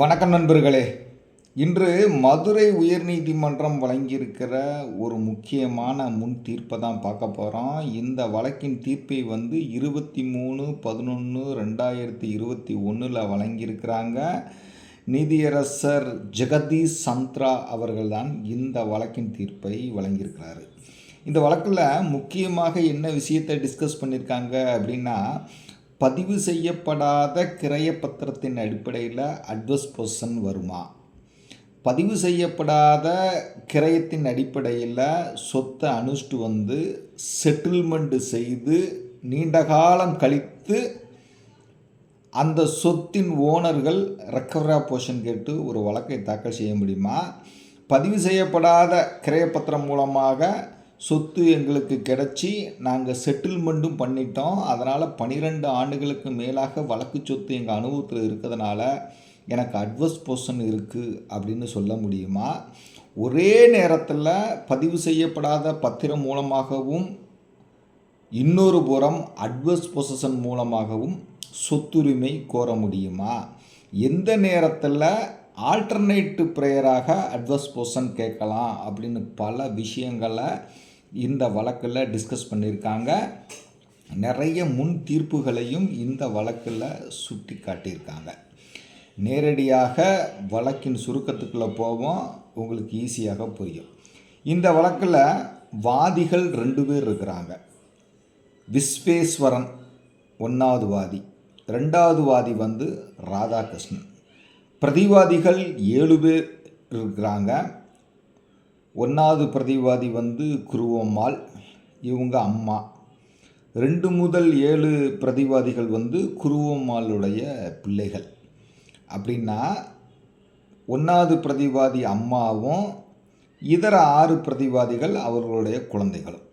வணக்கம் நண்பர்களே. இன்று மதுரை உயர்நீதிமன்றம் வழங்கியிருக்கிற ஒரு முக்கியமான முன் தீர்ப்பை தான் பார்க்க போகிறோம் இந்த வழக்கின் தீர்ப்பை வந்து இருபத்தி மூணு பதினொன்று ரெண்டாயிரத்தி இருபத்தி ஒன்றில் வழங்கியிருக்கிறாங்க. நீதியரசர் ஜெகதீஷ் சந்த்ரா அவர்கள்தான் இந்த வழக்கின் தீர்ப்பை வழங்கியிருக்கிறாரு. இந்த வழக்கில் முக்கியமாக என்ன விஷயத்தை டிஸ்கஸ் பண்ணியிருக்காங்க அப்படின்னா பதிவு செய்யப்படாத கிரைய பத்திரத்தின் அடிப்படையில் அட்வஸ் பொசன் வருமா? பதிவு செய்யப்படாத கிரயத்தின் அடிப்படையில் சொத்தை அனுஷ்டு வந்து செட்டில்மெண்ட்டு செய்து நீண்ட காலம் கழித்து அந்த சொத்தின் ஓனர்கள் ரெக்கவரா போர்ஷன் கேட்டு ஒரு வழக்கை தாக்கல் செய்ய முடியுமா? பதிவு செய்யப்படாத கிரயப்பத்திரம் மூலமாக சொத்து எங்களுக்கு கிடச்சி நாங்கள் செட்டில்மெண்ட்டும் பண்ணிட்டோம். அதனால் பன்னிரெண்டு ஆண்டுகளுக்கு மேலாக வழக்கு சொத்து எங்கள் அனுபவத்தில் இருக்கிறதுனால எனக்கு அட்வர்ஸ் பொசன் இருக்குது அப்படின்னு சொல்ல முடியுமா? ஒரே நேரத்தில் பதிவு செய்யப்படாத பத்திரம் மூலமாகவும் இன்னொரு புறம் அட்வர்ஸ் பொசஷன் மூலமாகவும் சொத்துரிமை கோர முடியுமா? எந்த நேரத்தில் ஆல்டர்னேட்டிவ் ப்ரேயராக அட்வர்ஸ் பொசன் கேட்கலாம் அப்படின்னு பல விஷயங்களை இந்த வழக்கில் டிஸ்கஸ் பண்ணியிருக்காங்க நிறைய முன் தீர்ப்புகளையும் இந்த வழக்கில் சுட்டி காட்டியிருக்காங்க. நேரடியாக வழக்கின் சுருக்கத்துக்குள்ளே போவோம். உங்களுக்கு ஈஸியாக புரியும். இந்த வழக்கில் வாதிகள் ரெண்டு பேர் இருக்கிறாங்க. விஸ்வேஸ்வரன் ஒன்றாவது வாதி ரெண்டாவது வாதி வந்து ராதாகிருஷ்ணன். பிரதிவாதிகள் ஏழு பேர் இருக்கிறாங்க. ஒன்றாவது பிரதிவாதி வந்து குருவம்மாள் இவங்க அம்மா. ரெண்டு முதல் ஏழு பிரதிவாதிகள் வந்து குருவம்மாளுடைய பிள்ளைகள். அப்படின்னா ஒன்றாவது பிரதிவாதி அம்மாவும் இதர ஆறு பிரதிவாதிகள் அவர்களுடைய குழந்தைகளும்.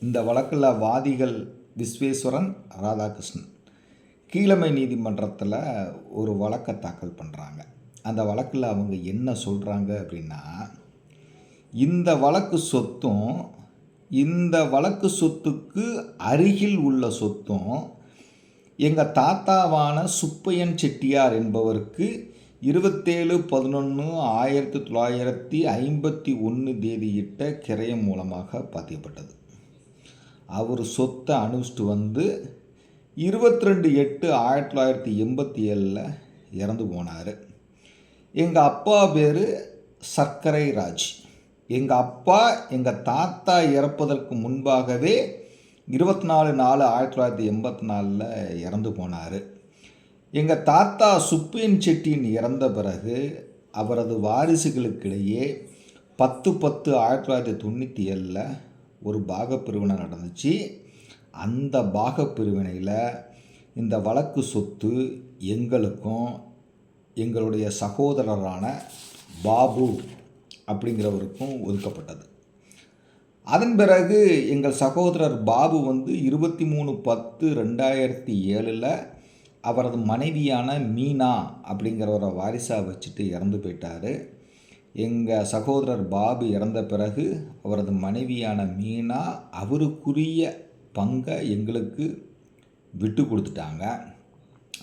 இந்த வழக்கில் வாதிகள் விஸ்வேஸ்வரன் ராதாகிருஷ்ணன். கீழமை நீதிமன்றத்தில் ஒரு வழக்கை தாக்கல் பண்ணுறாங்க அந்த வழக்கில் அவங்க என்ன சொல்கிறாங்க அப்படின்னா இந்த வழக்கு சொத்தும் இந்த வழக்கு சொத்துக்கு அருகில் உள்ள சொத்தும் எங்கள் தாத்தாவான சுப்பையன் செட்டியார் என்பவருக்கு இருபத்தேழு பதினொன்று ஆயிரத்தி தொள்ளாயிரத்தி ஐம்பத்தி ஒன்று தேதியிட்ட கிரயம் மூலமாக பதியப்பட்டது அவர் சொத்தை அனுபவிச்சுட்டு வந்து இருபத்தி ரெண்டு எட்டு ஆயிரத்தி தொள்ளாயிரத்தி எண்பத்தி ஏழில் இறந்து போனார். எங்கள் அப்பா பேர் சர்க்கரை ராஜ். எங்கள் அப்பா எங்கள் தாத்தா இறப்பதற்கு முன்பாகவே இருபத்தி நாலு நாலு ஆயிரத்தி தொள்ளாயிரத்தி எண்பத்தி நாலில் இறந்து போனார். எங்கள் தாத்தா சுப்பியன் செட்டியின் இறந்த பிறகு அவரது வாரிசுகளுக்கிடையே பத்து பத்து ஆயிரத்தி தொள்ளாயிரத்தி தொண்ணூற்றி ஏழில் ஒரு பாகப்பிரிவினை நடந்துச்சு. அந்த பாகப்பிரிவினையில் இந்த வழக்கு சொத்து எங்களுக்கும் எங்களுடைய சகோதரரான பாபு அப்படிங்கிறவருக்கும் ஒதுக்கப்பட்டது. அதன் பிறகு எங்கள் சகோதரர் பாபு வந்து இருபத்தி மூணு பத்து ரெண்டாயிரத்தி ஏழில் அவரது மனைவியான மீனா அப்படிங்கிறவரை வாரிசாக வச்சுட்டு இறந்து போயிட்டார். எங்கள் சகோதரர் பாபு இறந்த பிறகு அவரது மனைவியான மீனா அவருக்குரிய பங்கை எங்களுக்கு விட்டு கொடுத்துட்டாங்க.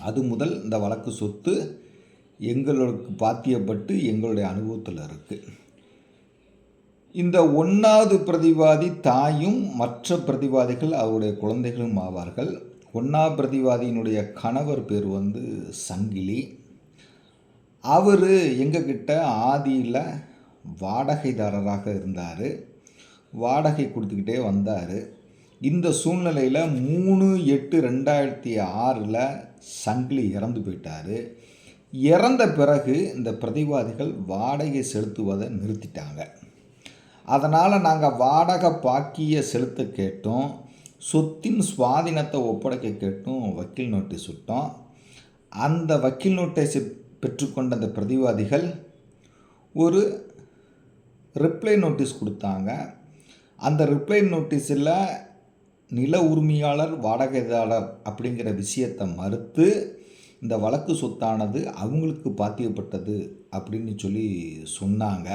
அது முதல் இந்த வழக்கு சொத்து எங்களுக்கு பாத்தியப்பட்டு எங்களுடைய அனுபவத்தில் இருக்குது இந்த ஒன்றாவது பிரதிவாதி தாயும் மற்ற பிரதிவாதிகள் அவருடைய குழந்தைகளும் ஆவார்கள். ஒன்றாவது பிரதிவாதியினுடைய கணவர் பேர் வந்து சங்கிலி. அவர் எங்ககிட்ட ஆதியில் வாடகைதாரராக இருந்தார். வாடகை கொடுத்துக்கிட்டே வந்தார். இந்த சூழ்நிலையில் மூணு எட்டு ரெண்டாயிரத்தி ஆறில் சங்கிலி இறந்து போயிட்டார். இறந்த பிறகு இந்த பிரதிவாதிகள் வாடகை செலுத்துவதை நிறுத்திட்டாங்க. அதனால் நாங்கள் வாடகை பாக்கிய செலுத்த கேட்டோம். சொத்தின் சுவாதீனத்தை ஒப்படைக்க கேட்டும். வக்கீல் நோட்டீஸ் விட்டோம் அந்த வக்கீல் நோட்டீஸை பெற்றுக்கொண்ட அந்த பிரதிவாதிகள் ஒரு ரிப்ளை நோட்டீஸ் கொடுத்தாங்க. அந்த ரிப்ளை நோட்டீஸில் நில உரிமையாளர் வாடகைதாரர் அப்படிங்கிற விஷயத்தை மறுத்து இந்த வழக்கு சொத்தானது அவங்களுக்கு பாத்தியப்பட்டது அப்படின்னு சொல்லி சொன்னாங்க.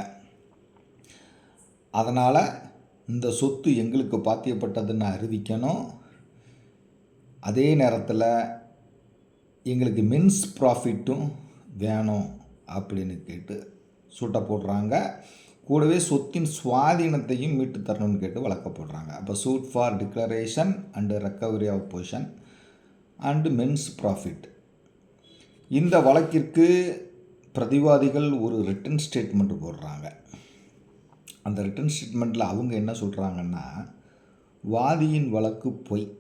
அதனால் இந்த சொத்து எங்களுக்கு பாத்தியப்பட்டதுன்னு அறிவிக்கணும். அதே நேரத்தில் எங்களுக்கு மென்ஸ் ப்ராஃபிட்டும் வேணும் அப்படின்னு கேட்டு சூட்டை போடுறாங்க. கூடவே சொத்தின் சுவாதீனத்தையும் மீட்டு தரணும்னு கேட்டு வழக்க போடுறாங்க அப்போ suit for declaration and recovery of possession and mesne profit இந்த வழக்கிற்கு பிரதிவாதிகள் ஒரு ரிட்டன் ஸ்டேட்மெண்ட் போடுறாங்க. அந்த ரிட்டன் ஸ்டேட்மெண்ட்டில் அவங்க என்ன சொல்கிறாங்கன்னா வாதியின் வழக்கு பொய்.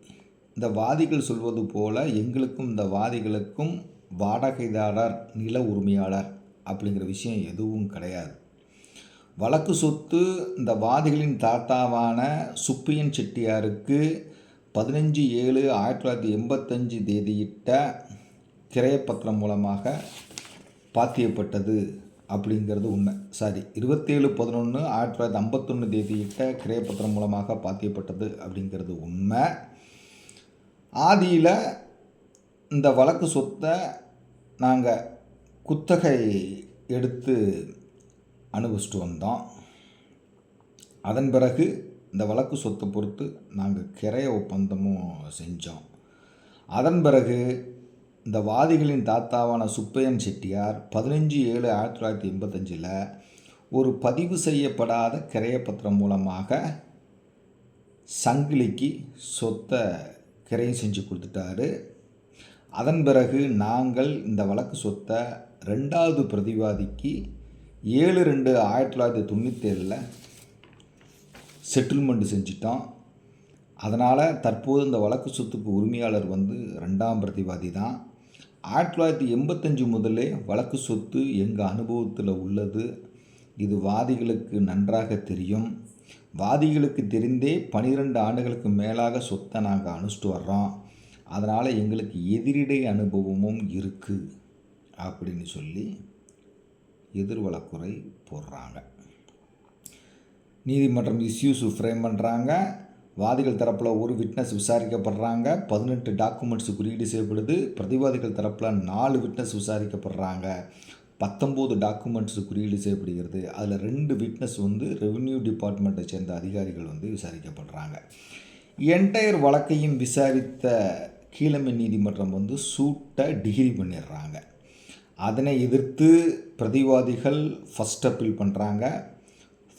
இந்த வாதிகள் சொல்வது போல் எங்களுக்கும் இந்த வாதிகளுக்கும் வாடகைதாரர் நில உரிமையாளர் அப்படிங்கிற விஷயம் எதுவும் கிடையாது. வழக்கு சொத்து இந்த வாதிகளின் தாத்தாவான சுப்பியன் செட்டியாருக்கு பதினஞ்சு ஏழு ஆயிரத்தி தொள்ளாயிரத்தி எண்பத்தஞ்சு தேதியிட்ட கிரையப்பத்திரம் மூலமாக பாத்தியப்பட்டது. அப்படிங்கிறது உண்மை. சாரி இருபத்தேழு பதினொன்று ஆயிரத்தி தொள்ளாயிரத்தி ஐம்பத்தொன்று தேதியிட்ட கிரையப்பத்திரம் மூலமாக பாத்தியப்பட்டது அப்படிங்கிறது உண்மை. ஆதியில் இந்த வழக்கு சொத்தை நாங்கள் குத்தகை எடுத்து அனுபவிச்சுட்டு வந்தோம். அதன் பிறகு இந்த வழக்கு சொத்தை பொறுத்து நாங்கள் கிரைய ஒப்பந்தமும் செஞ்சோம். அதன் பிறகு இந்த வாதிகளின் தாத்தாவான சுப்பையன் செட்டியார் பதினஞ்சு ஏழு ஆயிரத்தி தொள்ளாயிரத்தி எண்பத்தஞ்சில் ஒரு பதிவு செய்யப்படாத கிரையப்பத்திரம் மூலமாக சங்கிலிக்கு சொத்தை கிரையம் செஞ்சு கொடுத்துட்டாரு. அதன் பிறகு நாங்கள் இந்த வழக்கு சொத்தை ரெண்டாவது பிரதிவாதிக்கு ஏழு ரெண்டு ஆயிரத்தி தொள்ளாயிரத்தி தொண்ணூற்றேழில் செட்டில்மெண்ட் செஞ்சிட்டோம். அதனால் தற்போது இந்த வழக்கு சொத்துக்கு உரிமையாளர் வந்து ரெண்டாம் பிரதிவாதி தான். ஆயிரத்தி தொள்ளாயிரத்தி எண்பத்தஞ்சு முதலே வழக்கு சொத்து எங்கள் அனுபவத்தில் உள்ளது. இது வாதிகளுக்கு நன்றாக தெரியும். வாதிகளுக்கு தெரிந்தே பனிரெண்டு ஆண்டுகளுக்கு மேலாக சொத்தை நாங்கள் அனுஷ்டிட்டு வர்றோம். அதனால் எங்களுக்கு எதிரிடை அனுபவமும் இருக்குது அப்படின்னு சொல்லி எதிர் வழக்குறை போடுறாங்க. நீதிமன்றம் இஸ்யூஸு ஃப்ரேம் பண்ணுறாங்க வாதிகள் தரப்பில் ஒரு விட்னஸ் விசாரிக்கப்படுறாங்க. பதினெட்டு டாக்குமெண்ட்ஸ் குறியீடு செய்யப்படுது. பிரதிவாதிகள் தரப்பில் நாலு விட்னஸ் விசாரிக்கப்படுறாங்க. பத்தொம்போது டாக்குமெண்ட்ஸ் குறியீடு செய்யப்படுகிறது. அதில் ரெண்டு விட்னஸ் வந்து ரெவென்யூ டிபார்ட்மெண்ட்டை சேர்ந்த அதிகாரிகள் வந்து விசாரிக்கப்படுறாங்க. என்டையர் வழக்கையும் விசாரித்த கீழமை நீதிமன்றம் வந்து சூட்டை டிகிரி பண்ணிடுறாங்க. அதனை எதிர்த்து பிரதிவாதிகள் ஃபஸ்ட் அப்பீல் பண்ணுறாங்க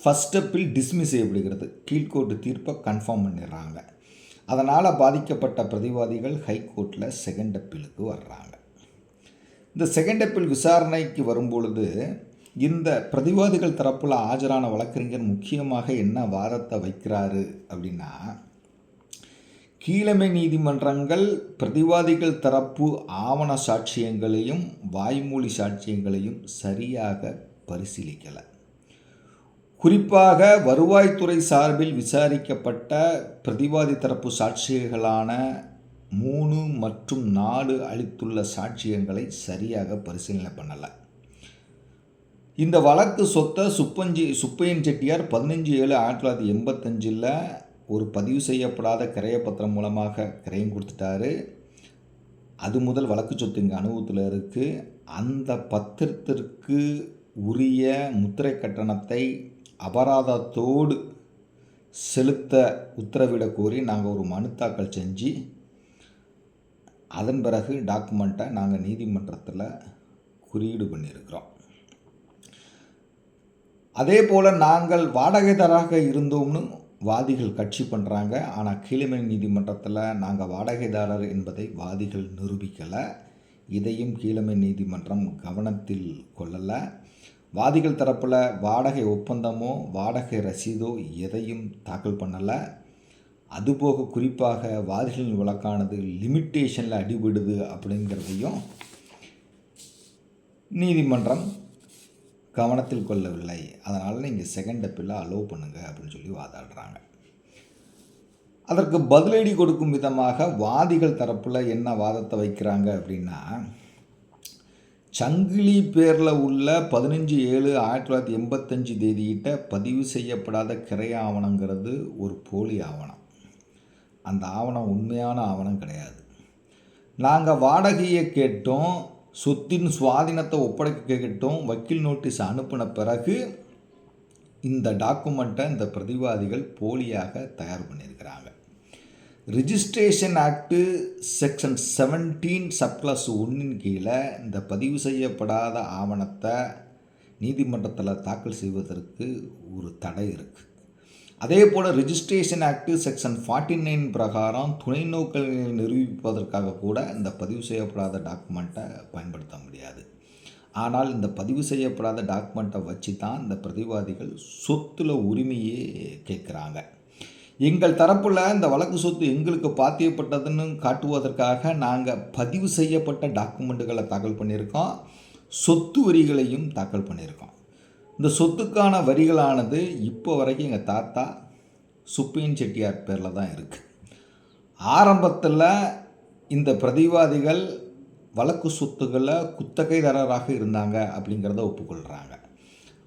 ஃபஸ்ட் அப்பில் டிஸ்மிஸ் செய்யப்படுகிறது. கீழ்கோர்ட்டு தீர்ப்பை கன்ஃபார்ம் பண்ணிடுறாங்க. அதனால் பாதிக்கப்பட்ட பிரதிவாதிகள் ஹைகோர்ட்டில் செகண்ட் அப்பீலுக்கு வர்றாங்க. இந்த செகண்ட் அப்பீல் விசாரணைக்கு வரும்பொழுது இந்த பிரதிவாதிகள் தரப்பில் ஆஜரான வழக்கறிஞர் முக்கியமாக என்ன வாதத்தை வைக்கிறாரு அப்படின்னா கீழமை நீதிமன்றங்கள் பிரதிவாதிகள் தரப்பு ஆவண சாட்சியங்களையும் வாய்மொழி சாட்சியங்களையும் சரியாக பரிசீலிக்கலை. குறிப்பாக வருவாய்த்துறை சார்பில் விசாரிக்கப்பட்ட பிரதிவாதி தரப்பு சாட்சியங்களான மூணு மற்றும் நாலு அளித்துள்ள சாட்சியங்களை சரியாக பரிசீலனை பண்ணலை. இந்த வழக்கு சொத்தை சுப்பஞ்சி சுப்பையன் செட்டியார் பதினஞ்சு ஏழு ஆயிரத்தி தொள்ளாயிரத்தி எண்பத்தஞ்சில் ஒரு பதிவு செய்யப்படாத கிரையப்பத்திரம் மூலமாக கிரையம் கொடுத்துட்டாரு. அது முதல் வழக்கு சொத்து இங்கே அனுபவத்தில் இருக்குது அந்த பத்திரத்திற்கு உரிய முத்திரை கட்டணத்தை அபராதத்தோடு செலுத்த உத்தரவிட கோரி நாங்கள் ஒரு மனு தாக்கல் செஞ்சு அதன் பிறகு டாக்குமெண்ட்டை நாங்கள் நீதிமன்றத்தில் குறியீடு பண்ணியிருக்கிறோம். அதே போல் நாங்கள் வாடகைதாராக இருந்தோம்னு வாதிகள் கட்சி பண்ணுறாங்க ஆனால் கீழமை நீதிமன்றத்தில் நாங்கள் வாடகைதாரர் என்பதை வாதிகள் நிரூபிக்கலை. இதையும் கீழமை நீதிமன்றம் கவனத்தில் கொள்ளலை. வாதிகள் தரப்பில் வாடகை ஒப்பந்தமோ வாடகை ரசீதோ எதையும் தாக்கல் பண்ணலை. அதுபோக குறிப்பாக வாதிகளின் வழக்கானது லிமிட்டேஷனில் அடிபடுது அப்படிங்கிறதையும் நீதிமன்றம் கவனத்தில் கொள்ளவில்லை. அதனால் நீங்கள் செகண்ட் அப்பீலில் அலோவ் பண்ணுங்கள் அப்படின்னு சொல்லி வாதாடுறாங்க. அதற்கு பதிலடி கொடுக்கும் விதமாக வாதிகள் தரப்பில் என்ன வாதத்தை வைக்கிறாங்க அப்படின்னா சங்கிலி பேரில் உள்ள பதினஞ்சு ஏழு ஆயிரத்தி தொள்ளாயிரத்தி எண்பத்தஞ்சு தேதியிட்ட பதிவு செய்யப்படாத கிரை ஆவணங்கிறது ஒரு போலி ஆவணம். அந்த ஆவணம் உண்மையான ஆவணம் கிடையாது. நாங்கள் வாடகையை கேட்டோம் சொத்தின் சுவாதீனத்தை ஒப்படைக்க கேட்டோம் வக்கீல் நோட்டீஸ் அனுப்பின பிறகு இந்த டாக்குமெண்ட்டை இந்த பிரதிவாதிகள் போலியாக தயார் பண்ணியிருக்கிறாங்க. Registration act section seventeen subclause ஒன்றின் கீழே இந்த பதிவு செய்யப்படாத ஆவணத்தை நீதிமன்றத்தில் தாக்கல் செய்வதற்கு ஒரு தடை இருக்குது அதே போல் registration act section forty nine பிரகாரம் துணை நோக்கங்களை நிரூபிப்பதற்காக கூட இந்த பதிவு செய்யப்படாத டாக்குமெண்ட்டை பயன்படுத்த முடியாது. ஆனால் இந்த பதிவு செய்யப்படாத டாக்குமெண்ட்டை வச்சு தான் இந்த பிரதிவாதிகள் சொத்துல உரிமையே கேட்குறாங்க. எங்கள் தரப்பில் இந்த வழக்கு சொத்து எங்களுக்கு பாத்தியப்பட்டதுன்னு காட்டுவதற்காக நாங்கள் பதிவு செய்யப்பட்ட டாக்குமெண்ட்டுகளை தாக்கல் பண்ணியிருக்கோம். சொத்து வரிகளையும் தாக்கல் பண்ணியிருக்கோம். இந்த சொத்துக்கான வரிகளானது இப்போ வரைக்கும் எங்கள் தாத்தா சுப்பையன் செட்டியார் பேரில் தான் இருக்குது ஆரம்பத்தில் இந்த பிரதிவாதிகள் வழக்கு சொத்துக்களை குத்தகைதாரராக இருந்தாங்க அப்படிங்கிறத ஒப்புக்கொள்கிறாங்க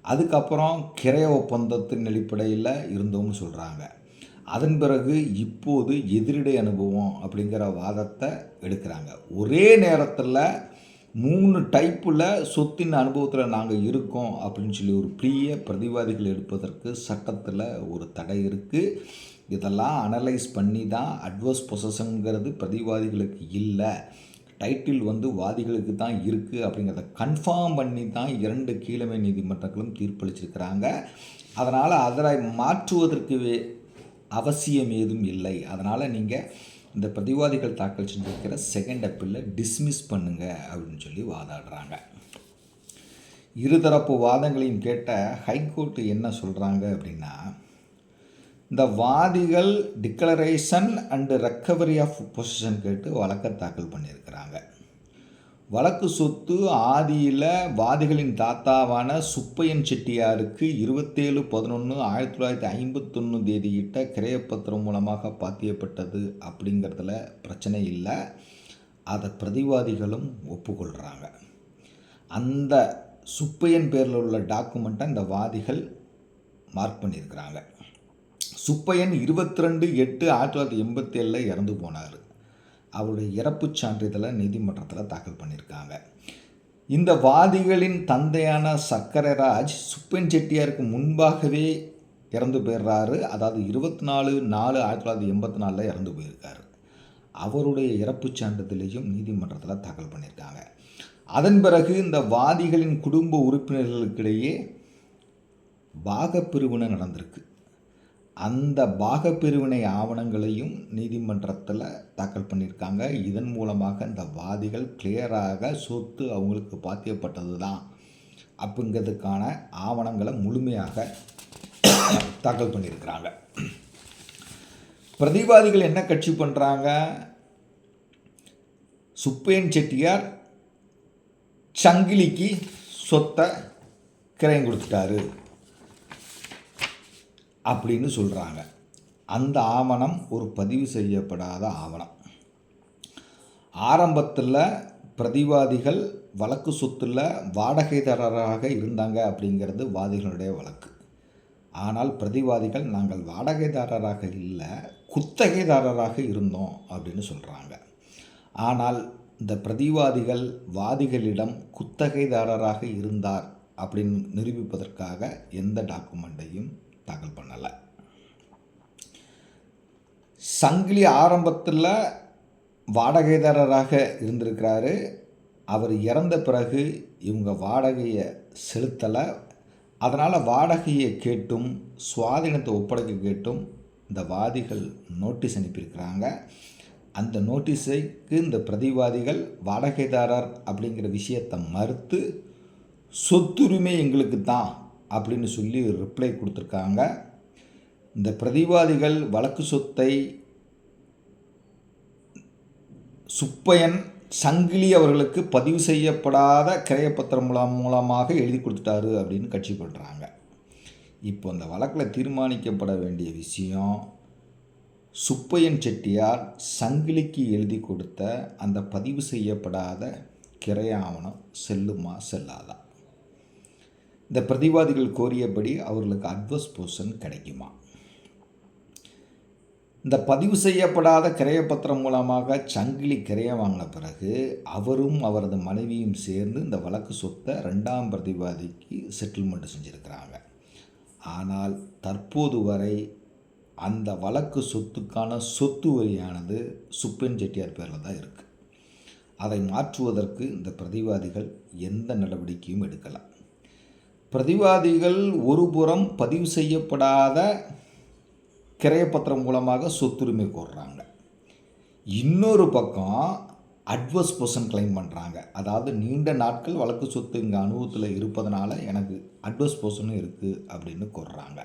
அதுக்கப்புறம் கிரைய ஒப்பந்தத்தின் அடிப்படையில் இருந்தோம்னு சொல்கிறாங்க அதன் பிறகு இப்போது எதிரிடை அனுபவம் அப்படிங்கிற வாதத்தை எடுக்கிறாங்க. ஒரே நேரத்தில் மூணு டைப்பில் சொத்தின் அனுபவத்தில் நாங்கள் இருக்கோம் அப்படின்னு சொல்லி ஒரு பிரிய பிரதிவாதிகள் எடுப்பதற்கு சட்டத்தில் ஒரு தடை இருக்குது இதெல்லாம் அனலைஸ் பண்ணி தான் அட்வர்ஸ் பொசஷனுங்கிறது பிரதிவாதிகளுக்கு இல்லை. டைட்டில் வந்து வாதிகளுக்கு தான் இருக்குது அப்படிங்கிறத கன்ஃபார்ம் பண்ணி தான் இரண்டு கீழமை நீதிமன்றங்களும் தீர்ப்பளிச்சிருக்கிறாங்க. அதனால் அதை மாற்றுவதற்கு அவசியம் ஏதும் இல்லை. அதனால் நீங்கள் இந்த பிரதிவாதிகள் தாக்கல் செஞ்சிருக்கிற செகண்ட் அப்பீலில் டிஸ்மிஸ் பண்ணுங்க அப்படின்னு சொல்லி வாதாடுறாங்க. இருதரப்பு வாதங்களையும் கேட்ட ஹைகோர்ட்டு என்ன சொல்கிறாங்க அப்படின்னா இந்த வாதிகள் declaration and recovery of possession கேட்டு வழக்கை தாக்கல் பண்ணியிருக்கிறாங்க. வழக்கு சொத்து ஆதியில் வாதிகளின் தாத்தாவான சுப்பையன் செட்டியாருக்கு இருபத்தேழு பதினொன்று ஆயிரத்தி தொள்ளாயிரத்தி ஐம்பத்தொன்று தேதியிட்ட கிரையப்பத்திரம் மூலமாக பாத்தியப்பட்டது அப்படிங்கிறதுல பிரச்சனை இல்லை. அதை பிரதிவாதிகளும் ஒப்புக்கொள்கிறாங்க அந்த சுப்பையன் பேரில் உள்ள டாக்குமெண்ட்டை இந்த வாதிகள் மார்க் பண்ணியிருக்கிறாங்க. சுப்பையன் இருபத்தி ரெண்டு எட்டு ஆயிரத்தி தொள்ளாயிரத்தி எண்பத்தி ஏழில் இறந்து போனார். அவருடைய இறப்புச் சான்றிதழை நீதிமன்றத்தில் தாக்கல் பண்ணியிருக்காங்க இந்த வாதிகளின் தந்தையான சக்கரராஜ் சுப்பன் செட்டியாருக்கு முன்பாகவே இறந்து போயிடுறாரு. அதாவது இருபத்தி நாலு நாலு ஆயிரத்தி தொள்ளாயிரத்தி எண்பத்தி நாலில் இறந்து போயிருக்காரு. அவருடைய இறப்புச் சான்றிதழையும் நீதிமன்றத்தில் தாக்கல் பண்ணியிருக்காங்க அதன் பிறகு இந்த வாதிகளின் குடும்ப உறுப்பினர்களுக்கிடையே பாகப்பிரிவினை நடந்திருக்கு. அந்த பாகப்பிரிவினை ஆவணங்களையும் நீதிமன்றத்தில் தாக்கல் பண்ணியிருக்காங்க இதன் மூலமாக இந்த வாதிகள் கிளியராக சொத்து அவங்களுக்கு பாத்தியப்பட்டது தான் அப்படிங்கிறதுக்கான ஆவணங்களை முழுமையாக தாக்கல் பண்ணியிருக்கிறாங்க பிரதிவாதிகள் என்ன கட்சி பண்ணுறாங்க சுப்பேன் செட்டியார் சங்கிலிக்கு சொத்தை கிரயம் கொடுத்துட்டாரு. அப்படின்னு சொல்கிறாங்க அந்த ஆவணம் ஒரு பதிவு செய்யப்படாத ஆவணம். ஆரம்பத்தில் பிரதிவாதிகள் வழக்கு சொத்தில் வாடகைதாரராக இருந்தாங்க அப்படிங்கிறது வாதிகளுடைய வழக்கு. ஆனால் பிரதிவாதிகள் நாங்கள் வாடகைதாரராக இல்லை குத்தகைதாரராக இருந்தோம் அப்படின்னு சொல்கிறாங்க ஆனால் இந்த பிரதிவாதிகள் வாதிகளிடம் குத்தகைதாரராக இருந்தார் அப்படின்னு நிரூபிப்பதற்காக எந்த டாக்குமெண்ட்டையும் தாக்கல் பண்ணலை. சங்கிலி ஆரம்பத்தில் வாடகைதாரராக இருந்திருக்கிறாரு. அவர் இறந்த பிறகு இவங்க வாடகையை செலுத்தலை. அதனால் வாடகையை கேட்டும் சுவாதீனத்தை ஒப்படைக்க கேட்டும் இந்த வாதிகள் நோட்டீஸ் அனுப்பியிருக்கிறாங்க. அந்த நோட்டீஸுக்கு இந்த பிரதிவாதிகள் வாடகைதாரர் அப்படிங்கிற விஷயத்தை மறுத்து சொத்துரிமை எங்களுக்கு தான் அப்படின்னு சொல்லி ரிப்ளை கொடுத்துருக்காங்க. இந்த பிரதிவாதிகள் வழக்கு சொத்தை சுப்பையன் சங்கிலி அவர்களுக்கு பதிவு செய்யப்படாத கிரையப்பத்திரம் மூலம் மூலமாக எழுதி கொடுத்துட்டாரு அப்படின்னு கட்சி பண்ணுறாங்க இப்போ இந்த வழக்கில் தீர்மானிக்கப்பட வேண்டிய விஷயம் சுப்பையன் செட்டியார் சங்கிலிக்கு எழுதி கொடுத்த அந்த பதிவு செய்யப்படாத கிரைய ஆவணம் செல்லுமா செல்லாதான் இந்த பிரதிவாதிகள் கோரியபடி அவர்களுக்கு அட்வஸ் போர்ஷன் கிடைக்குமா? இந்த பதிவு செய்யப்படாத கிரையப்பத்திரம் மூலமாக சங்கிலி கிரையை வாங்கின பிறகு அவரும் அவரது மனைவியும் சேர்ந்து இந்த வழக்கு சொத்தை ரெண்டாம் பிரதிவாதிக்கு செட்டில்மெண்ட் செஞ்சுருக்கிறாங்க. ஆனால் தற்போது வரை அந்த வழக்கு சொத்துக்கான சொத்து வரியானது சுப்பன் செட்டியார் பேரில் தான் இருக்குது அதை மாற்றுவதற்கு இந்த பிரதிவாதிகள் எந்த நடவடிக்கையும் எடுக்கலாம் பிரதிவாதிகள் ஒருபுறம் பதிவு செய்யப்படாத கிரையப்பத்திரம் மூலமாக சொத்துரிமை கோர்றாங்க. இன்னொரு பக்கம் அட்வர்ஸ் பொசன் கிளைம் பண்ணுறாங்க அதாவது நீண்ட நாட்கள் வழக்கு சொத்து இங்கே அனுபவத்தில் இருப்பதனால எனக்கு அட்வர்ஸ் பொசனும் இருக்குது அப்படின்னு கோர்றாங்க.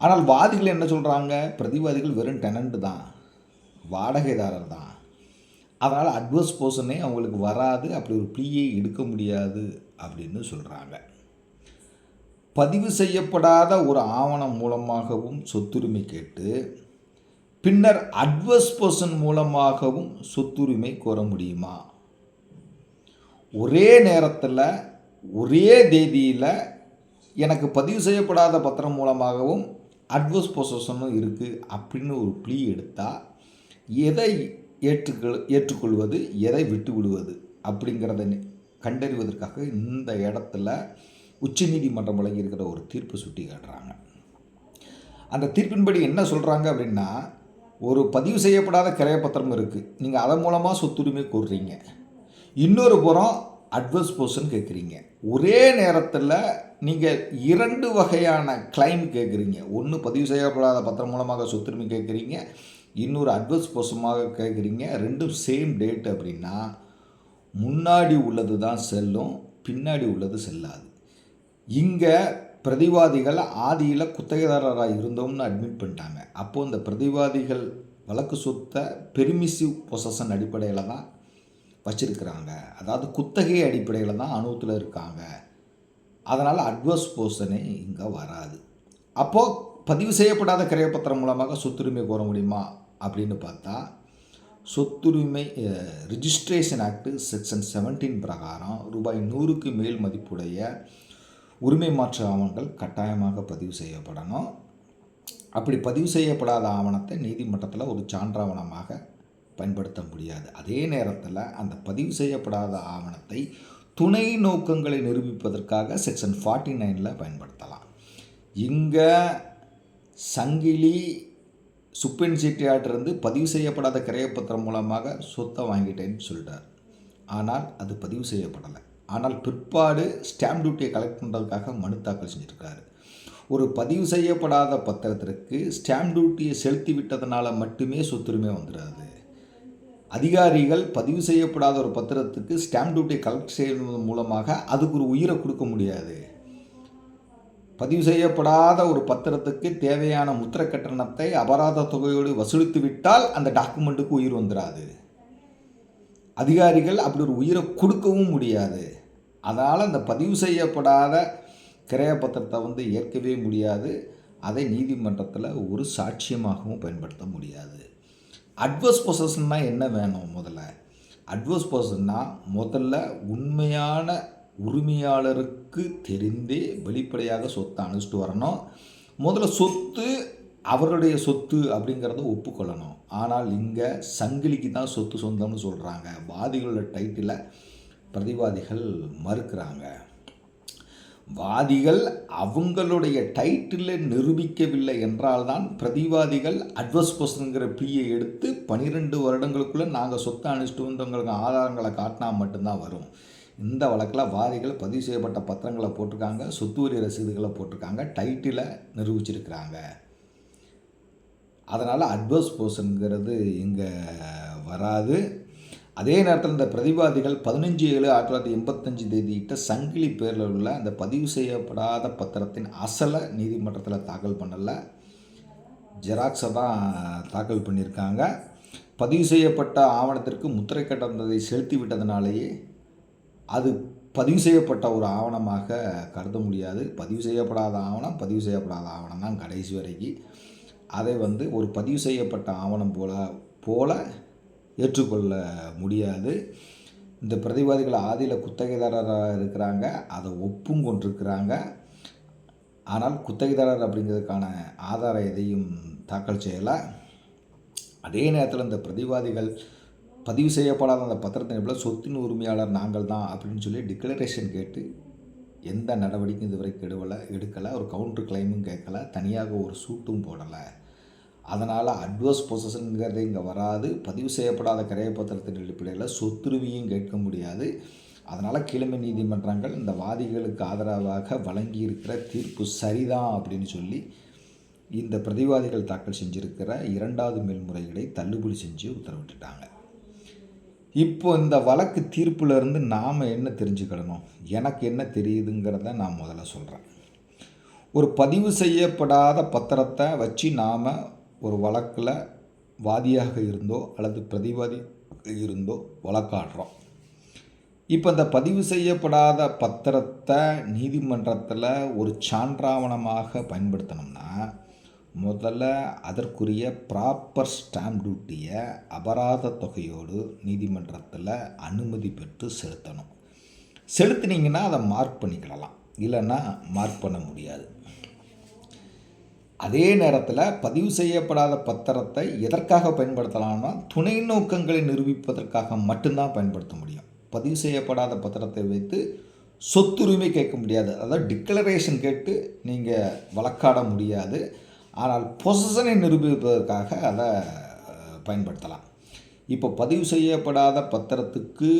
ஆனால் வாதிகள் என்ன சொல்கிறாங்க பிரதிவாதிகள் வெறும் டெனண்ட்டு தான். வாடகைதாரர் தான். அதனால் அட்வர்ஸ் போர்ஷனே அவங்களுக்கு வராது. அப்படி ஒரு ப்ளீயை எடுக்க முடியாது அப்படின்னு சொல்கிறாங்க பதிவு செய்யப்படாத ஒரு ஆவணம் மூலமாகவும் சொத்துரிமை கேட்டு பின்னர் அட்வர்ஸ் பர்சன் மூலமாகவும் சொத்துரிமை கோர முடியுமா? ஒரே நேரத்தில் ஒரே தேதியில் எனக்கு பதிவு செய்யப்படாத பத்திரம் மூலமாகவும் அட்வர்ஸ் பொசஷனும் இருக்குது அப்படின்னு ஒரு ப்ளீ எடுத்தால் எதை ஏற்றுக்கொள் ஏற்றுக்கொள்வது எதை விட்டு விடுவது அப்படிங்கிறத கண்டறிவதற்காக இந்த இடத்துல உச்சநீதிமன்றம் வழங்கியிருக்கிற ஒரு தீர்ப்பு சுட்டி காட்டுறாங்க அந்த தீர்ப்பின்படி என்ன சொல்கிறாங்க அப்படின்னா ஒரு பதிவு செய்யப்படாத கிரையப்பத்திரம் இருக்குது நீங்கள் அதன் மூலமாக சொத்துரிமை கோருறீங்க. இன்னொரு புறம் அட்வர்ஸ் போர்ஷன் கேட்குறீங்க ஒரே நேரத்தில் நீங்கள் இரண்டு வகையான கிளைம் கேட்குறீங்க ஒன்று பதிவு செய்யப்படாத பத்திரம் மூலமாக சொத்துரிமை கேட்குறீங்க இன்னொரு அட்வர்ஸ் போர்ஷமாக கேட்குறீங்க ரெண்டும் சேம் டேட் அப்படின்னா முன்னாடி உள்ளது தான் செல்லும் பின்னாடி உள்ளது செல்லாது. இங்கே பிரதிவாதிகள் ஆதியில் குத்தகைதாரராக இருந்தோம்னு அட்மிட் பண்ணிட்டாங்க. அப்போது இந்த பிரதிவாதிகள் வழக்கு சொத்தை பெர்மிசிவ் பொசஷன் அடிப்படையில் தான் வச்சுருக்கிறாங்க. அதாவது குத்தகை அடிப்படையில் தான் அணுத்தில் இருக்காங்க. அதனால் அட்வர்ஸ் போர்ஷனே இங்கே வராது. அப்போது பதிவு செய்யப்படாத கிரையப்பத்திரம் மூலமாக சொத்துரிமை கோர முடியுமா? அப்படின்னு பார்த்தா சொத்துரிமை ரிஜிஸ்ட்ரேஷன் ஆக்ட் செக்ஷன் 17 பிரகாரம் ரூபாய் நூறுக்கு மேல் மதிப்புடைய உரிமை மாற்று ஆவணங்கள் கட்டாயமாக பதிவு செய்யப்படணும். அப்படி பதிவு செய்யப்படாத ஆவணத்தை நீதிமன்றத்தில் ஒரு சான்றாவணமாக பயன்படுத்த முடியாது. அதே நேரத்தில் அந்த பதிவு செய்யப்படாத ஆவணத்தை துணை நோக்கங்களை நிரூபிப்பதற்காக செக்ஷன் ஃபார்ட்டி நைனில் பயன்படுத்தலாம். இங்கே சங்கிலி சுப்பென்சிட்டியாட்டிருந்து பதிவு செய்யப்படாத கிரையப்பத்திரம் மூலமாக சொத்தை வாங்கிட்டேன்னு சொல்லிட்டார். ஆனால் அது பதிவு செய்யப்படலை. ஆனால் பிற்பாடு ஸ்டாம்ப் டியூட்டியை கலெக்ட் பண்ணுறதுக்காக மனு தாக்கல் செஞ்சுருக்காரு. ஒரு பதிவு செய்யப்படாத பத்திரத்திற்கு ஸ்டாம்ப் டியூட்டியை செலுத்தி விட்டதுனால மட்டுமே சொத்துரிமை வந்துடாது அதிகாரிகள் பதிவு செய்யப்படாத ஒரு பத்திரத்துக்கு ஸ்டாம்ப் டியூட்டியை கலெக்ட் செய்வதன் மூலமாக அதுக்கு ஒரு உயிரை கொடுக்க முடியாது. பதிவு செய்யப்படாத ஒரு பத்திரத்துக்கு தேவையான முத்திர கட்டணத்தை அபராத தொகையோடு வசூலித்து விட்டால் அந்த டாக்குமெண்ட்டுக்கு உயிர் வந்துடாது அதிகாரிகள் அப்படி ஒரு உயிரை கொடுக்கவும் முடியாது. அதனால் அந்த பதிவு செய்யப்படாத கிரயப்பத்திரத்தை வந்து ஏற்கவே முடியாது. அதை நீதிமன்றத்தில் ஒரு சாட்சியமாகவும் பயன்படுத்த முடியாது. அட்வர்ஸ் பொசஷன்னா என்ன வேணும் முதல்ல? அட்வர்ஸ் பொசன்னா முதல்ல உண்மையான உரிமையாளருக்கு தெரிந்தே வெளிப்படையாக சொத்தை அனுப்பிச்சிட்டு வரணும். முதல்ல சொத்து அவருடைய சொத்து அப்படிங்கிறத ஒப்புக்கொள்ளணும். ஆனால் இங்கே சங்கிலிக்கு தான் சொத்து சொந்தம்னு சொல்கிறாங்க வாதிகளோட டைட்டிலை பிரதிவாதிகள் மறுக்கிறாங்க. வாதிகள் அவங்களுடைய டைட்டிலை நிரூபிக்கவில்லை என்றால்தான் பிரதிவாதிகள் அட்வஸ் பர்சனுங்கிற பியை எடுத்து பனிரெண்டு வருடங்களுக்குள்ளே நாங்கள் சொத்தை அனுப்பிச்சிட்டு வந்தவங்களுக்கு ஆதாரங்களை காட்டினா மட்டும்தான் வரும். இந்த வழக்கில் வாதிகள் பதிவு செய்யப்பட்ட பத்திரங்களை போட்டிருக்காங்க சொத்து வரி ரசீதுகளை போட்டிருக்காங்க டைட்டிலை நிரூபிச்சிருக்கிறாங்க. அதனால் அட்வஸ் போர்ஷனுங்கிறது இங்கே வராது. அதே நேரத்தில் இந்த பிரதிவாதிகள் பதினஞ்சு ஏழு ஆயிரத்தி தொள்ளாயிரத்தி எண்பத்தஞ்சு தேதியிட்ட சங்கிலி பேரில் உள்ள அந்த பதிவு செய்யப்படாத பத்திரத்தின் அசலை நீதிமன்றத்தில் தாக்கல் பண்ணலை. ஜெராக்ஸை தான் தாக்கல் பண்ணியிருக்காங்க. பதிவு செய்யப்பட்ட ஆவணத்திற்கு முத்திரை கட்டந்ததை செலுத்தி விட்டதுனாலேயே அது பதிவு செய்யப்பட்ட ஒரு ஆவணமாக கருத முடியாது. பதிவு செய்யப்படாத ஆவணம் பதிவு செய்யப்படாத ஆவணம் தான் கடைசி வரைக்கும் அதை வந்து ஒரு பதிவு செய்யப்பட்ட ஆவணம் போல போல ஏற்றுக்கொள்ள முடியாது. இந்த பிரதிவாதிகள் ஆதியில் குத்தகைதாரராக இருக்கிறாங்க. அதை ஒப்பும் கொண்டிருக்கிறாங்க. ஆனால் குத்தகைதாரர் அப்படிங்கிறதுக்கான ஆதாரம் எதையும் தாக்கல் செய்யலை. அதே நேரத்தில் இந்த பிரதிவாதிகள் பதிவு செய்யப்படாத அந்த பத்திரத்தின் போல சொத்தின் உரிமையாளர் நாங்கள் தான் அப்படின்னு சொல்லி டிக்ளரேஷன் கேட்டு எந்த நடவடிக்கையும் இதுவரை கெடுவலை எடுக்கலை. ஒரு கவுண்டர் கிளைமும் கேட்கல. தனியாக ஒரு சூட்டும் போடலை. அதனால் அட்வர்ஸ் பொசிஷனுங்கிறது இங்கே வராது. பதிவு செய்யப்படாத கிரையப்பத்திரத்தின் அடிப்படையில் சொத்துரிமையும் கேட்க முடியாது. அதனால் கிழமை நீதிமன்றங்கள் இந்த வாதிகளுக்கு ஆதரவாக வழங்கியிருக்கிற தீர்ப்பு சரிதான் அப்படின்னு சொல்லி இந்த பிரதிவாதிகள் தாக்கல் செஞ்சிருக்கிற இரண்டாவது மேல்முறையீடை தள்ளுபடி செஞ்சு உத்தரவிட்டுட்டாங்க. இப்போ இந்த வழக்கு தீர்ப்புல இருந்து நாம் என்ன தெரிஞ்சுக்கிடணும் எனக்கு என்ன தெரியுதுங்கிறத நான் முதல்ல சொல்கிறேன் ஒரு பதிவு செய்யப்படாத பத்திரத்தை வச்சு நாம் ஒரு வழக்கில் வாதியாக இருந்தோ அல்லது பிரதிவாதி இருந்தோ வழக்காடுறோம். இப்போ இந்த பதிவு செய்யப்படாத பத்திரத்தை நீதிமன்றத்தில் ஒரு சான்றாவணமாக பயன்படுத்தணும்னா முதல்ல அதற்குரிய ப்ராப்பர் ஸ்டாம்ப் டியூட்டியை அபராத தொகையோடு நீதிமன்றத்தில் அனுமதி பெற்று செலுத்தணும். செலுத்துனீங்கன்னா அதை மார்க் பண்ணிக்கிடலாம். இல்லைன்னா மார்க் பண்ண முடியாது. அதே நேரத்தில் பதிவு செய்யப்படாத பத்திரத்தை எதற்காக பயன்படுத்தலாம்னா துணை நோக்கங்களை நிரூபிப்பதற்காக மட்டும்தான் பயன்படுத்த முடியும். பதிவு செய்யப்படாத பத்திரத்தை வைத்து சொத்துரிமை கேட்க முடியாது. அதாவது டிக்ளரேஷன் கேட்டு நீங்கள் வழக்காட முடியாது. ஆனால் பொசனை நிரூபிப்பதற்காக அதை பயன்படுத்தலாம். இப்போ பதிவு செய்யப்படாத பத்திரத்துக்கு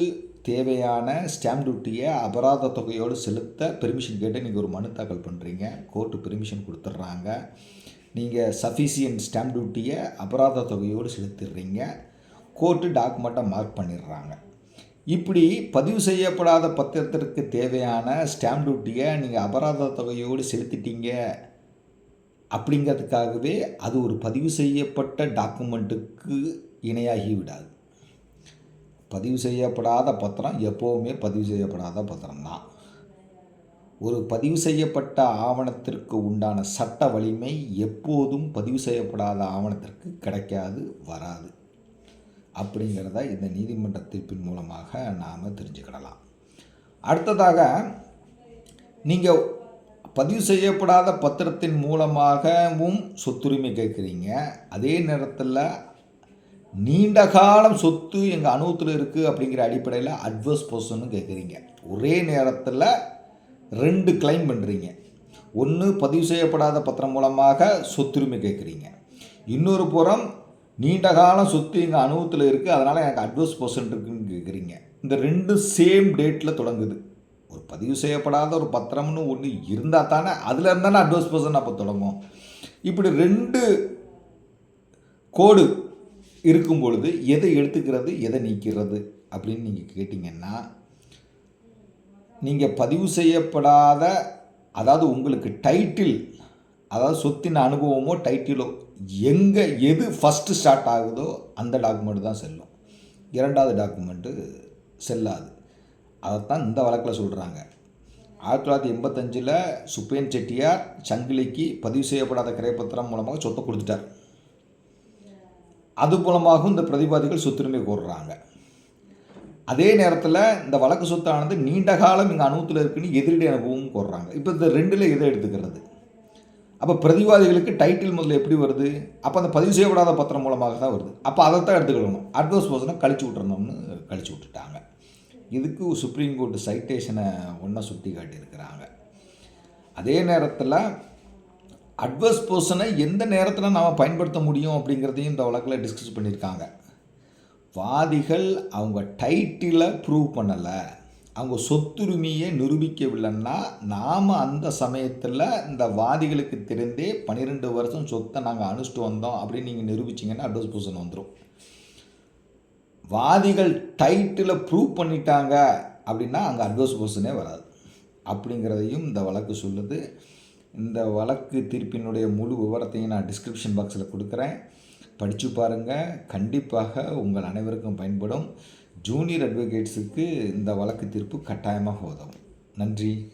தேவையான ஸ்டாம்ப் டியூட்டியை அபராத தொகையோடு செலுத்த பெர்மிஷன் கேட்டு நீங்கள் ஒரு மனு தாக்கல் பண்ணுறீங்க கோர்ட்டு பெர்மிஷன் கொடுத்துட்றாங்க நீங்கள் சஃபிசியன்ட் ஸ்டாம்ப் டியூட்டியை அபராத தொகையோடு செலுத்திடுறீங்க கோர்ட்டு டாக்குமெண்ட்டை மார்க் பண்ணிடுறாங்க இப்படி பதிவு செய்யப்படாத பத்திரத்திற்கு தேவையான ஸ்டாம்ப் டியூட்டியை நீங்கள் அபராத தொகையோடு செலுத்திட்டீங்க அப்படிங்கிறதுக்காகவே அது ஒரு பதிவு செய்யப்பட்ட டாக்குமெண்ட்டுக்கு இணையாகி விடாது. பதிவு செய்யப்படாத பத்திரம் எப்போவுமே பதிவு செய்யப்படாத பத்திரம்தான். ஒரு பதிவு செய்யப்பட்ட ஆவணத்திற்கு உண்டான சட்ட வலிமை எப்போதும் பதிவு செய்யப்படாத ஆவணத்திற்கு கிடைக்காது வராது. அப்படிங்கிறத இந்த நீதிமன்ற தீர்ப்பின் மூலமாக நாம் தெரிஞ்சுக்கிடலாம். அடுத்ததாக நீங்கள் பதிவு செய்யப்படாத பத்திரத்தின் மூலமாகவும் சொத்துரிமை கேட்குறீங்க. அதே நேரத்தில் நீண்ட காலம் சொத்து எங்கள் அணுத்தில் இருக்குது அப்படிங்கிற அடிப்படையில் அட்வர்ஸ் பொசன்னு கேட்குறீங்க ஒரே நேரத்தில் ரெண்டு கிளைம் பண்ணுறீங்க ஒன்று பதிவு செய்யப்படாத பத்திரம் மூலமாக சொத்துரிமை கேட்குறீங்க இன்னொரு புறம் நீண்ட காலம் சொத்து எங்கள் அனுபவத்தில் இருக்குது அதனால் எனக்கு அட்வர்ஸ் பொசன் இருக்குன்னு கேட்குறீங்க இந்த ரெண்டு சேம் டேட்டில் தொடங்குது. ஒரு பதிவு செய்யப்படாத ஒரு பத்திரம்னு ஒன்று இருந்தால் தானே அதில் இருந்தானே அட்வர்ஸ் பொசன் அப்போ தொடங்கும். இப்படி ரெண்டு கோடு இருக்கும் பொழுது எதை எடுத்துக்கிறது எதை நீக்கிறது அப்படின்னு நீங்கள் கேட்டிங்கன்னா நீங்கள் பதிவு செய்யப்படாத அதாவது உங்களுக்கு டைட்டில் அதாவது சொத்தின் அனுபவமோ டைட்டிலோ எங்கே எது ஃபஸ்ட்டு ஸ்டார்ட் ஆகுதோ அந்த டாக்குமெண்ட் தான் செல்லும். இரண்டாவது டாக்குமெண்ட்டு செல்லாது. அதைத்தான் இந்த வழக்கில் சொல்கிறாங்க ஆயிரத்தி தொள்ளாயிரத்தி எண்பத்தஞ்சில் சுப்பேன் செட்டியார் சங்கிலிக்கு பதிவு செய்யப்படாத கிரைப்பத்திரம் மூலமாக சொத்தை கொடுத்துட்டார். அது மூலமாகவும் இந்த பிரதிவாதிகள் சொத்துரிமை கோருறாங்க. அதே நேரத்தில் இந்த வழக்கு சொத்தானது நீண்ட காலம் இங்கே அனுபவத்தில் இருக்குன்னு எதிரடி அனுபவம் கோர்றாங்க. இப்போ இந்த ரெண்டில் எதை எடுத்துக்கிறது? அப்போ பிரதிவாதிகளுக்கு டைட்டில் முதல்ல எப்படி வருது? அப்போ அந்த பதிவு செய்யப்படாத பத்திரம் மூலமாக தான் வருது. அப்போ அதை தான் எடுத்துக்கணும். அட்வர்ஸ் பர்சனை கழிச்சு விட்டுறணும்னு கழிச்சு விட்டுட்டாங்க. இதுக்கு சுப்ரீம் கோர்ட் சைட்டேஷனை ஒன்றா சுட்டி காட்டியிருக்கிறாங்க. அதே நேரத்தில் அட்வர்ஸ் பர்சனை எந்த நேரத்தில் நாம் பயன்படுத்த முடியும் அப்படிங்கிறதையும் இந்த வழக்கில் டிஸ்கஸ் பண்ணியிருக்காங்க. வாதிகள் அவங்க டைட்டிலை ப்ரூவ் பண்ணலை. அவங்க சொத்துரிமையை நிரூபிக்கவில்லைன்னா நாம் அந்த சமயத்தில் இந்த வாதிகளுக்கு தெரிந்தே பன்னிரெண்டு வருஷம் சொத்தை நாங்கள் அனுஷ்டிட்டு வந்தோம் அப்படின்னு நீங்கள் நிரூபிச்சிங்கன்னா அட்வர்ஸ் பர்சன் வந்துடும் வாதிகள் டைட்டில் ப்ரூவ் பண்ணிட்டாங்க அப்படின்னா அங்கே அட்வர்ஸ் பர்சனே வராது. அப்படிங்கிறதையும் இந்த வழக்கு சொல்லுது. இந்த வழக்கு தீர்ப்பினுடைய முழு விவரத்தையும் நான் டிஸ்கிரிப்ஷன் பாக்ஸில் கொடுக்குறேன். படித்து பாருங்கள் கண்டிப்பாக உங்கள் அனைவருக்கும் பயன்படும். ஜூனியர் அட்வொகேட்ஸுக்கு இந்த வழக்கு தீர்ப்பு கட்டாயமாக உதவும். நன்றி.